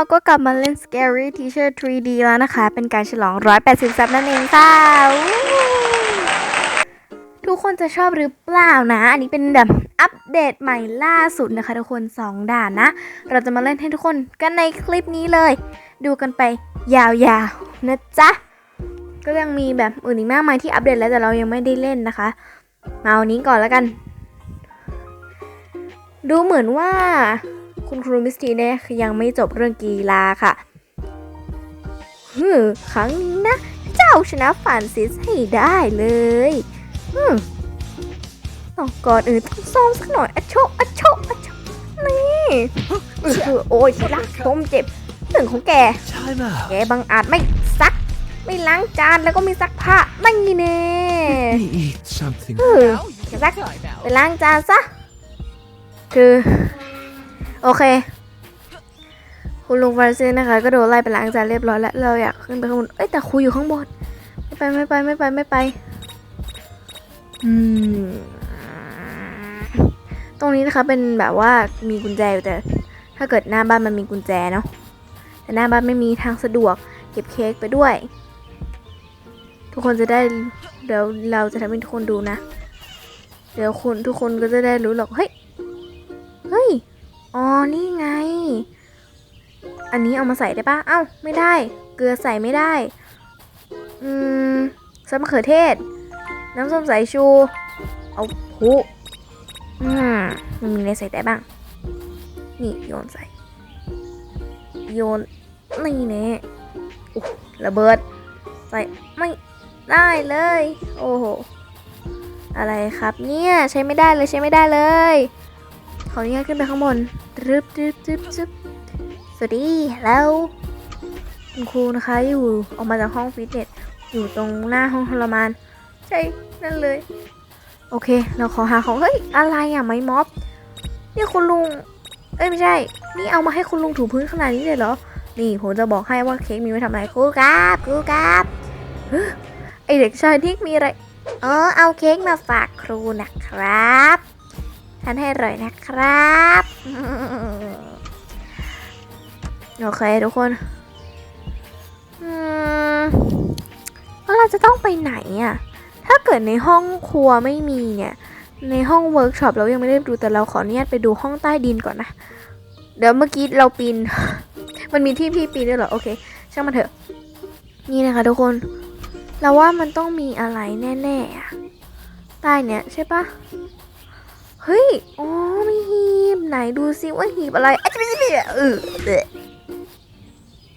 เราก็กลับมาเล่น Scary Teacher 3D แล้วนะคะ เป็นการฉลอง 180 ซับนั่นเองค่ะ ทุกคนจะชอบหรือเปล่านะ อันนี้เป็นแบบอัปเดตใหม่ล่าสุดนะคะทุกคน 2 ด่านนะ เราจะมาเล่นให้ทุกคนกันในคลิปนี้เลย ดูกันไปยาวๆ นะจ๊ะ ก็ยังมีแบบอื่นอีกมากมายที่อัปเดตแล้วแต่เรายังไม่ได้เล่นนะคะ มาเอานี้ก่อนแล้วกัน ดูเหมือนว่า คุณครูมิสทีเนี่ยยังไม่จบเรื่องกีฬาค่ะฮึมครั้งนี้นะ เจ้าชนะฟรานซิสให้ได้เลยฮึมต้องก่อนอื่นต้องซ้อมสักหน่อยอะโชอะโชอะโชนี่เออโอ้ยที่รักผมเจ็บเรื่องของแก Time แก out. บังอาจไม่ซัก ไม่ล้างจานแล้วก็ไม่ซักผ้านั่นไงแน่ Let me eat something. เออแกซักไปล้างจานซะ คือ โอเค คุณลุงฟรานซิสนะคะ ก็โดนไล่ไปล้างจานเรียบร้อยแล้ว เราอยากขึ้นไปข้างบน เอ้ยแต่ครูอยู่ข้างบน ไม่ไปไม่ไปไม่ไปไม่ไป อืม ตรงนี้นะคะเป็นแบบว่ามีกุญแจอยู่แต่ ถ้าเกิดหน้าบ้านมันมีกุญแจเนาะ แต่หน้าบ้านไม่มีทางสะดวก เก็บเค้กไปด้วย ทุกคนจะได้เดี๋ยวเราจะทำให้ทุกคนดูนะ เดี๋ยวคุณทุกคนก็จะได้รู้หรอก เฮ้ย นี่ไง อันนี้เอามาใส่ได้ปะเอ้า ไม่ได้ เกลือใส่ไม่ได้ อืมซอสมะเขือเทศ น้ำส้มสายชู เอาพุอืมมันมีอะไรใส่ได้บ้าง นี่โยนใส่ โยน นี่เนี่ยระเบิด ใส่ไม่ได้เลย โอ้โห อะไรครับเนี่ย ใช้ไม่ได้เลยใช้ไม่ได้เลยขออนุญาตขึ้นไปข้างบน รึบรึบรึบรึบสวัสดีแล้วคุณครูนะคะอยู่ออกมาจากห้องฟิตเนสอยู่ตรงหน้าห้องทรมาน ใช่ นั่นเลย โอเค เราขอหาของ เฮ้ย อะไรอะ ไม้ม็อบ นี่คุณลุง เอ้ย ไม่ใช่ นี่เอามาให้คุณลุงถูพื้นขนาดนี้เลยเหรอ นี่ผมจะบอกให้ว่าเค้กมีไว้ทำอะไรครูครับครูครับไอเด็กชายที่มีอะไร เออเอาเค้กมาฝากครูนะครับ ทานให้อร่อยนะครับโอเคทุกคนอืมแล้วเราจะต้องไปไหนอะถ้าเกิดในห้องครัวไม่มีเนี่ย ในห้องเวิร์กช็อปเรายังไม่ได้ดูแต่เราขออนุญาตไปดูห้องใต้ดินก่อนนะ เดี๋ยวเมื่อกี้เราปีน มันมีที่พี่ปีนด้วยเหรอ โอเค ช่างมันเถอะ นี่นะคะทุกคน เราว่ามันต้องมีอะไรแน่ๆอะใต้เนี่ยใช่ปะ ฮ้ยอ๋อมีหีบไหนดูซิว่าหีบอะไรอะจะไม่ใช่เออเดะ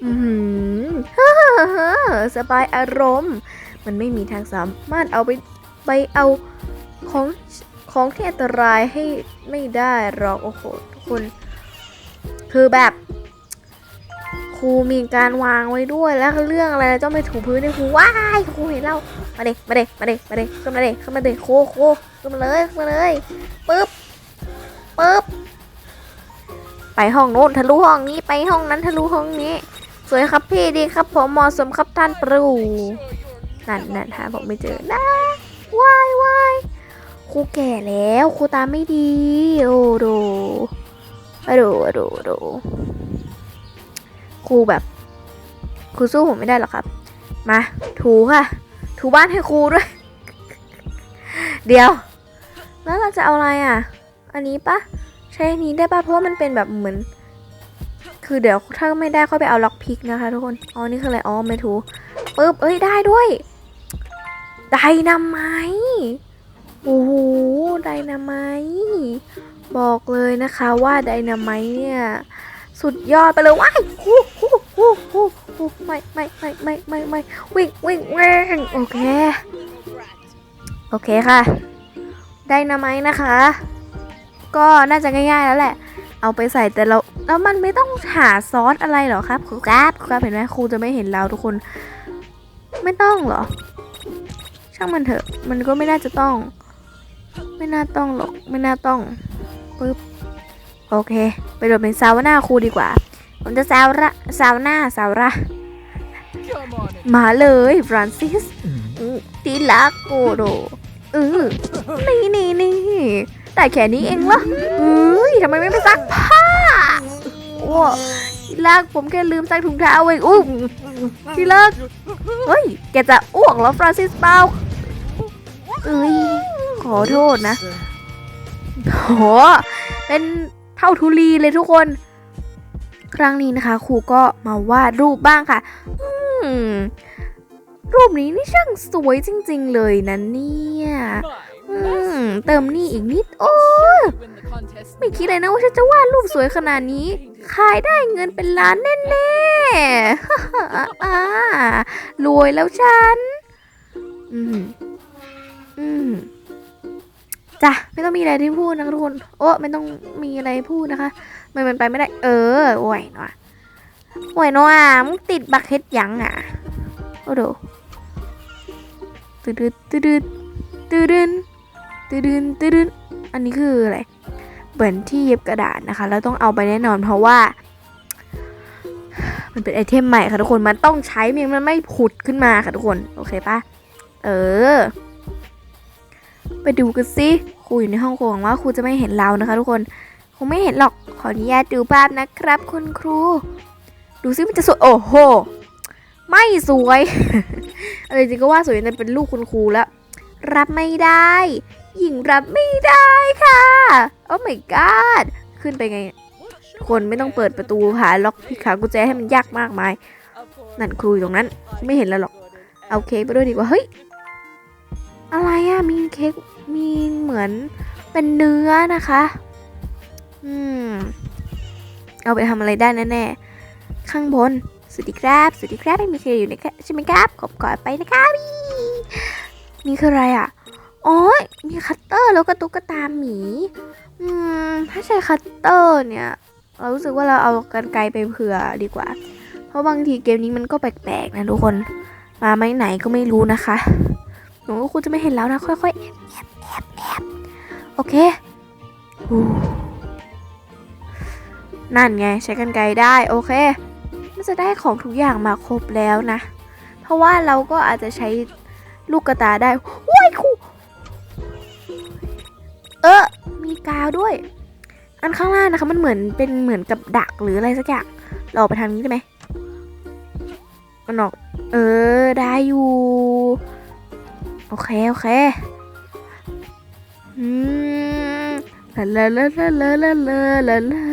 อือหือฮ่าฮ่าสบายอารมณ์ มันไม่มีทางสามารถเอาไปไปเอาของของที่อันตรายให้ไม่ได้หรอกโอ้โหทุกคน คือแบบ ครูมีการวางไว้ด้วยแล้วเรื่องอะไรเจ้าไม่ถูพื้นเนี่ยครูว้ายครูเห็นเรา มาเด็มาเด็มาเด็มาเด็ขึ้นมาเด็ขึ้นมาเด็โคโคขึ้นมาเลยขึ้นมาเลยปึ๊บปึ๊บไปห้องโน้นทะลุห้องนี้ไปห้องนั้นทะลุห้องนี้ สวยครับพี่ดีครับ ผมเหมาะสมครับท่านปรูนั่นนั่นหาผมไม่เจอนะวายวายครูแก่แล้วครูตาไม่ดี โอ้ดอะโดอะโดอะโดครูแบบครูสู้ผมไม่ได้หรอกครับ มาถูค่ะ ถูบ้านให้ครูด้วย เดี๋ยว แล้วเราจะเอาอะไรอะ อันนี้ปะใช้อันนี้ได้ปะเพราะว่ามันเป็นแบบเหมือน คือเดี๋ยวถ้าไม่ได้ค่อยไปเอาล็อกพิกนะคะทุกคน อ๋อ นี่คืออะไร อ๋อ ไม่ถูปึ๊บ เอ้ย ได้ด้วย ไดนาไมโอ้โห ไดนาไมบอกเลยนะคะว่าไดนาไมเนี่ย สุดยอดไปเลยว้ายฮู้ฮู้ฮู้ฮู้ ไม่ไม่ไม่ไม่ไม่ไม่วิ่งวิ่งวิ่งโอเค โอเคค่ะ ได้นะไหมนะคะ ก็น่าจะง่ายๆแล้วแหละ เอาไปใส่แต่เราแล้วมันไม่ต้องหาซอสอะไรหรอครับครูครับครูครับเห็นไหมครูจะไม่เห็นเราทุกคน ไม่ต้องหรอ ช่างมันเถอะ มันก็ไม่น่าจะต้อง ไม่น่าต้องหรอก ไม่น่าต้องปึ๊บโอเค ไปโดดเป็นซาวน่าครูดีกว่า ผมจะซาวระซาวน่าซาวระมาเลยฟรานซิสอืมที่รักโกโดเออนี่นี่นี่แต่แค่นี้เองเหรอเฮ้ยทำไมไม่ไปซักผ้าโอ้ที่รักผมแค่ลืมใส่ถุงเท้าเองอุ้ยที่รักเฮ้ย แกจะอ้วกเหรอฟรานซิสเปาเอ้ยขอโทษนะโหเป็นเท่าทุลีเลยทุกคน ครั้งนี้นะคะ ครูก็มาวาดรูปบ้างค่ะรูปนี้นี่ช่างสวยจริง ๆ เลยนะเนี่ยเติมนี่อีกนิด โอ้ไม่คิดเลยนะว่าฉันจะวาดรูปสวยขนาดนี้ ขายได้เงินเป็นล้านแน่ๆอ่รวยแล้วฉัน อืม จ้ะไม่ต้องมีอะไรที่พูดนะทุกคนโอ้ไม่ต้องมีอะไรพูดนะคะไม่มันไปไม่ได้ เออโอ้ยหน่อยโอ้ยหน่อยมึงติดบักเฮ็ดยังอะโอ้โดตืดตืดตืดตืดตืดตืดตืดอันนี้คืออะไรเหมือนที่เย็บกระดาษนะคะ แล้วต้องเอาไปแน่นอนเพราะว่า มันเป็นไอเทมใหม่ค่ะทุกคนมันต้องใช้เมียงมันไม่ผุดขึ้นมาค่ะทุกคน โอเคปะเออ ไปดูกันสิครูอยู่ในห้องครูหวังว่าครูจะไม่เห็นเรานะคะทุกคน คงไม่เห็นหรอก ขออนุญาตดูภาพนะครับ คุณครู ดูซิมันจะสวย โอ้โห ไม่สวย อะไรจริงก็ว่าสวยแต่เป็นลูกคุณครูแล้ว รับไม่ได้ หญิงรับไม่ได้ค่ะ โอ้ my god ขึ้นไปไง คนไม่ต้องเปิดประตูหาล็อกที่ขากุญแจให้มันยากมากมาย นั่นครูอยู่ตรงนั้น ไม่เห็นแล้วหรอก เอาเค้กไปด้วยดีกว่า เฮ้ย อะไรอะมีเค้กมีเหมือนเป็นเนื้อนะคะ อืม เอาไปทำอะไรได้แน่ๆ ข้างบน สวัสดีครับ สวัสดีครับไม่มีใครอยู่นะคะใช่ไหมครับ ขอบกอดไปนะครับนี่คืออะไรอะอ๋อมีคัตเตอร์แล้วก็ตุ๊กตาหมี อืม ถ้าใช้คัตเตอร์เนี่ย เรารู้สึกว่าเราเอากันไกลไปเผื่อดีกว่า เพราะบางทีเกมนี้มันก็แปลกๆนะทุกคน มาไม่ไหนก็ไม่รู้นะคะ หนูก็คงจะไม่เห็นแล้วนะ ค่อยๆแอบแอบแอบแอบโอเคอนั่นไงใช้กันไกลได้โอเคน่าจะได้ของทุกอย่างมาครบแล้วนะ เพราะว่าเราก็อาจจะใช้ลูกกระตาได้ว้ายครูเออมีกาวด้วย อันข้างล่างนะคะมันเหมือนเป็นเหมือนกับดักหรืออะไรสักอย่างเราไปทางนี้ได้ไหมมันออกเออได้อยู่ อเค โอเค อืมลาลาลาลาลาลาลาลาลา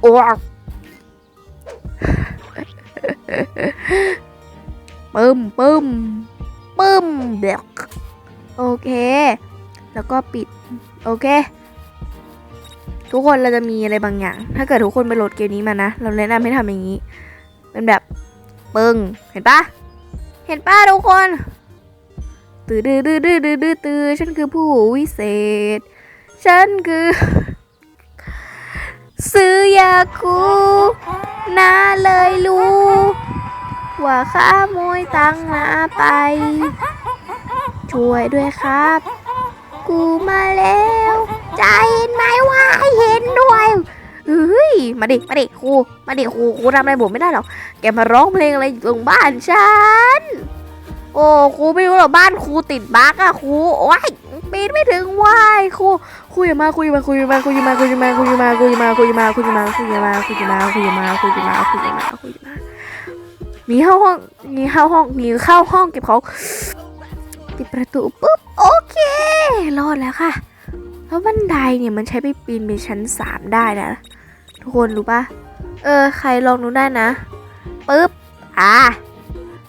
โอ้ปึ้มปึ้มปึ้มเบลกโอเค แล้วก็ปิด โอเค ทุกคนเราจะมีอะไรบางอย่าง ถ้าเกิดทุกคนไปโหลดเกมนี้มานะ เราแนะนำให้ทำอย่างนี้ เป็นแบบปึ้ง เห็นปะเห็นปะทุกคน ตื้อดื้อดื้อดื้อดื้อดื้อตื้อฉันคือผู้วิเศษ ฉันคือ ซื้อยาคูน่าเลยรู้ ว่าข้าโมยตังค์มาไป ช่วยด้วยครับ กูมาแล้วจะเห็นไหมว่าให้เห็นด้วยเฮ้ย มาดิ มาดิครู มาดิครู ครูทำอะไรผมไม่ได้หรอก แกมาร้องเพลงอะไรอยู่ตรงบ้านฉัน โอ้ครูไม่รู้หรอกบ้านครูติดบั๊กอะครูโอ้ยปีนไม่ถึงว้ายครูครูอย่ามาครูอย่ามาครูอย่ามาครูอย่ามาครูอย่ามาครูอย่ามาครูอย่ามาครูอย่ามาครูอย่ามาครูอย่ามาครูอย่ามาครูอย่ามาครูอย่ามาครูอย่ามาครูอย่ามาหนีเข้าห้องหนีเข้าห้องหนีเข้าห้องเก็บของปิดประตูปุ๊บโอเครอดแล้วค่ะ แล้วบันไดเนี่ยมันใช้ไปปีนไปชั้นสามได้นะทุกคนรู้ปะเออใครลองดูได้นะปุ๊บอ่า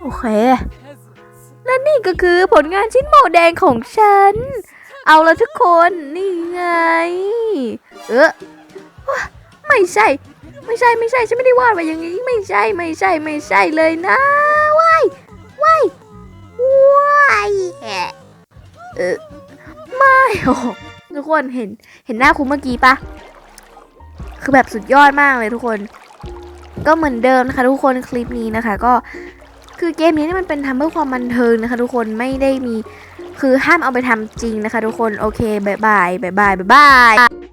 โอเค และนี่ก็คือผลงานชิ้นโมแดงของฉัน เอาละทุกคนนี่ไง เออว้าไม่ใช่ ไม่ใช่ไม่ใช่ฉันไม่ได้วาดไว้อย่างนี้ไม่ใช่ไม่ใช่ไม่ใช่เลยนะว้ายว้ายว้ายเออไม่โอ้ทุกคนเห็นเห็นหน้าคุณเมื่อกี้ปะคือแบบสุดยอดมากเลยทุกคน ก็เหมือนเดิมนะคะทุกคนคลิปนี้นะคะ ก็คือเกมนี้นี่มันเป็นทำเพื่อความบันเทิงนะคะ ทุกคนไม่ได้มีคือห้ามเอาไปทำจริงนะคะ ทุกคนโอเคบายบายบายบายบายบาย